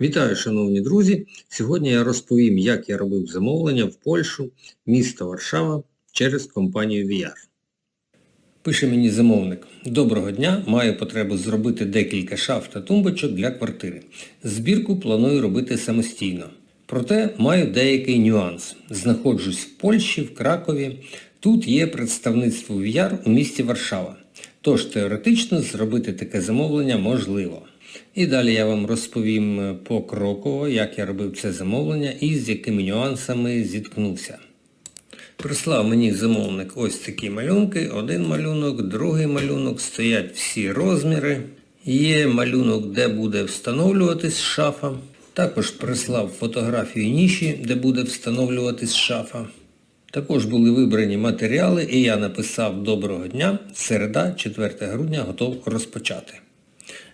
Вітаю, шановні друзі! Сьогодні я розповім, як я робив замовлення в Польщу, місто Варшава через компанію VR. Пише мені замовник. Доброго дня, маю потребу зробити декілька шаф та тумбочок для квартири. Збірку планую робити самостійно. Проте маю деякий нюанс. Знаходжусь в Польщі, в Кракові. Тут є представництво VR у місті Варшава. Тож теоретично зробити таке замовлення можливо. І далі я вам розповім покроково, як я робив це замовлення і з якими нюансами зіткнувся. Прислав мені замовник ось такі малюнки, один малюнок, другий малюнок, стоять всі розміри. Є малюнок, де буде встановлюватись шафа. Також прислав фотографію ніші, де буде встановлюватись шафа. Також були вибрані матеріали і я написав Доброго дня, середа, 4 грудня, готов розпочати.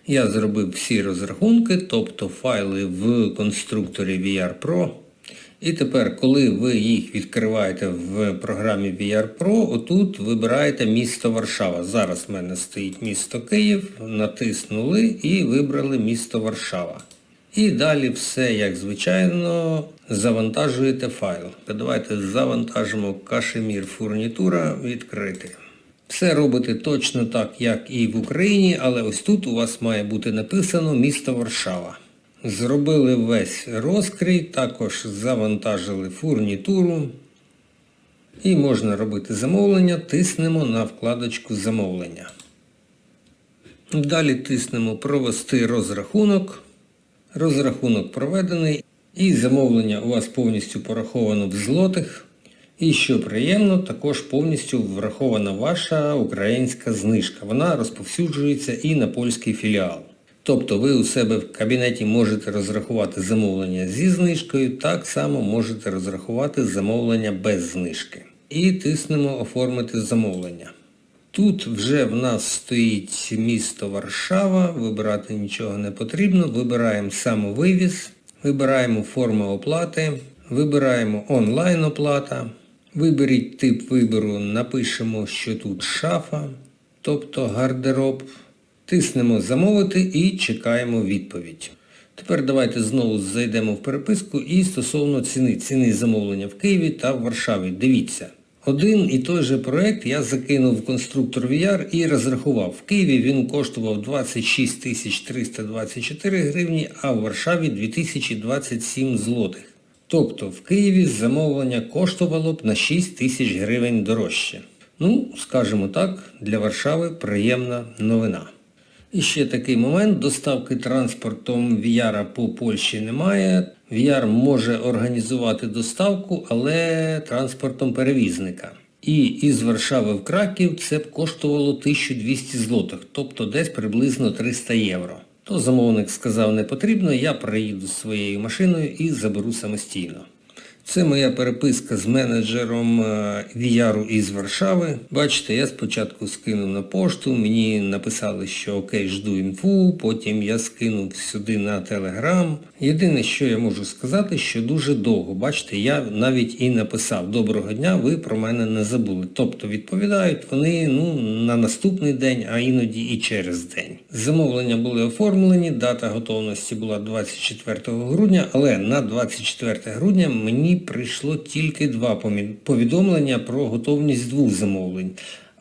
Я зробив всі розрахунки, тобто файли в конструкторі VR Pro. І тепер, коли ви їх відкриваєте в програмі VR Pro, отут вибираєте місто Варшава. Зараз в мене стоїть місто Київ, натиснули і вибрали місто Варшава. І далі все, як звичайно, завантажуєте файл. Давайте завантажимо кашемір фурнітура відкрити. Все робите точно так, як і в Україні, але ось тут у вас має бути написано місто Варшава. Зробили весь розкрій, також завантажили фурнітуру. І можна робити замовлення, тиснемо на вкладочку замовлення. Далі тиснемо провести розрахунок. Розрахунок проведений. І замовлення у вас повністю пораховано в злотих. І що приємно, також повністю врахована ваша українська знижка. Вона розповсюджується і на польський філіал. Тобто ви у себе в кабінеті можете розрахувати замовлення зі знижкою, так само можете розрахувати замовлення без знижки. І тиснемо оформити замовлення. Тут вже в нас стоїть місто Варшава, вибирати нічого не потрібно, вибираємо самовивіз, вибираємо форму оплати, вибираємо онлайн оплата. Виберіть тип вибору, напишемо, що тут шафа, тобто гардероб. Тиснемо замовити і чекаємо відповідь. Тепер давайте знову зайдемо в переписку і стосовно ціни. Ціни замовлення в Києві та в Варшаві. Дивіться. Один і той же проект я закинув в конструктор VR і розрахував. В Києві він коштував 26 324 гривні, а в Варшаві 2027 злотих. Тобто в Києві замовлення коштувало б на 6 тисяч гривень дорожче. Ну, скажімо так, для Варшави приємна новина. І ще такий момент, доставки транспортом VR по Польщі немає. VR може організувати доставку, але транспортом перевізника. І із Варшави в Краків це б коштувало 1200 злотих, тобто десь приблизно 300 євро. То замовник сказав не потрібно, я приїду своєю машиною і заберу самостійно. Це моя переписка з менеджером VR із Варшави. Бачите, я спочатку скинув на пошту, мені написали, що окей, жду інфу, потім я скинув сюди на Телеграм. Єдине, що я можу сказати, що дуже довго. Бачите, я навіть і написав Доброго дня, ви про мене не забули. Тобто відповідають вони ну, на наступний день, а іноді і через день. Замовлення були оформлені, дата готовності була 24 грудня, але на 24 грудня мені прийшло тільки два повідомлення про готовність двох замовлень.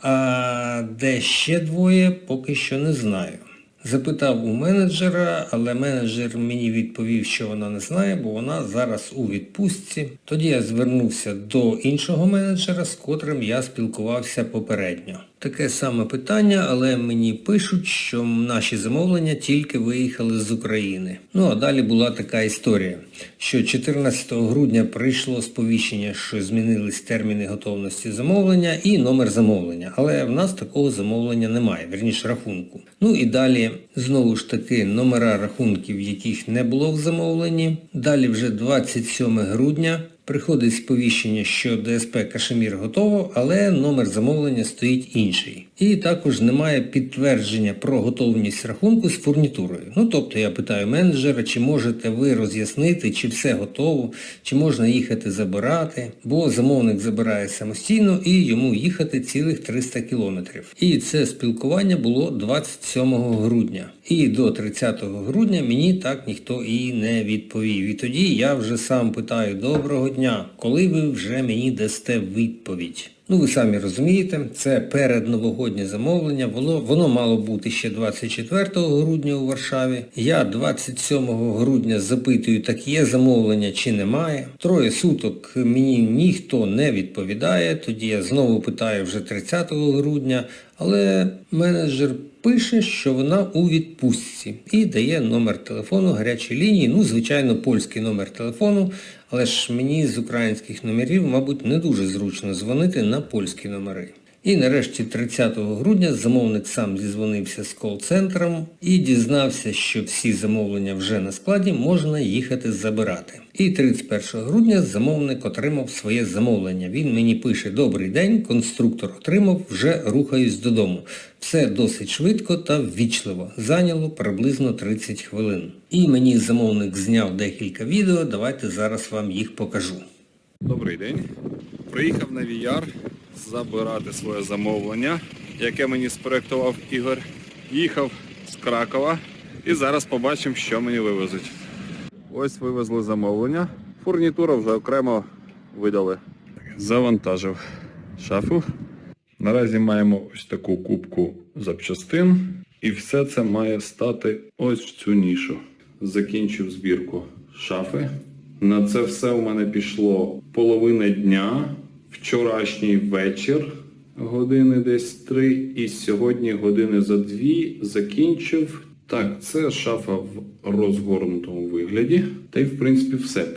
А де ще двоє, поки що не знаю. Запитав у менеджера, але менеджер мені відповів, що вона не знає, бо вона зараз у відпустці. Тоді я звернувся до іншого менеджера, з котрим я спілкувався попередньо. Таке саме питання, але мені пишуть, що наші замовлення тільки виїхали з України. Ну а далі була така історія, що 14 грудня прийшло сповіщення, що змінились терміни готовності замовлення і номер замовлення. Але в нас такого замовлення немає, верніше рахунку. Ну і далі знову ж таки номера рахунків, яких не було в замовленні. Далі вже 27 грудня. Приходить сповіщення, що ДСП Кашемір готово, але номер замовлення стоїть інший. І також немає підтвердження про готовність рахунку з фурнітурою. Ну тобто я питаю менеджера, чи можете ви роз'яснити, чи все готово, чи можна їхати забирати, бо замовник забирає самостійно і йому їхати цілих 300 кілометрів. І це спілкування було 27 грудня. І до 30 грудня мені так ніхто і не відповів. І тоді я вже сам питаю, доброго дня, коли ви вже мені дасте відповідь? Ну, ви самі розумієте, це передновогоднє замовлення. Воно, воно мало бути ще 24 грудня у Варшаві. Я 27 грудня запитую, так є замовлення чи немає. Троє суток мені ніхто не відповідає. Тоді я знову питаю вже 30 грудня, але менеджер пише, що вона у відпустці і дає номер телефону гарячої лінії, ну, звичайно, польський номер телефону, але ж мені з українських номерів, мабуть, не дуже зручно дзвонити на польські номери. І нарешті 30 грудня замовник сам зізвонився з кол-центром і дізнався, що всі замовлення вже на складі можна їхати забирати. І 31 грудня замовник отримав своє замовлення. Він мені пише Добрий день, конструктор отримав, вже рухаюсь додому. Все досить швидко та ввічливо. Зайняло приблизно 30 хвилин. І мені замовник зняв декілька відео, давайте зараз вам їх покажу. Добрий день. Приїхав на VR забирати своє замовлення, яке мені спроектував Ігор. Їхав з Кракова і зараз побачимо, що мені вивезуть. Ось вивезли замовлення. Фурнітуру вже окремо видали. Завантажив шафу. Наразі маємо ось таку кубку запчастин. І все це має стати ось в цю нішу. Закінчив збірку шафи. На це все у мене пішло половина дня, вчорашній вечір, години десь три, і сьогодні години за дві закінчив. Так, це шафа в розгорнутому вигляді. Та й в принципі все.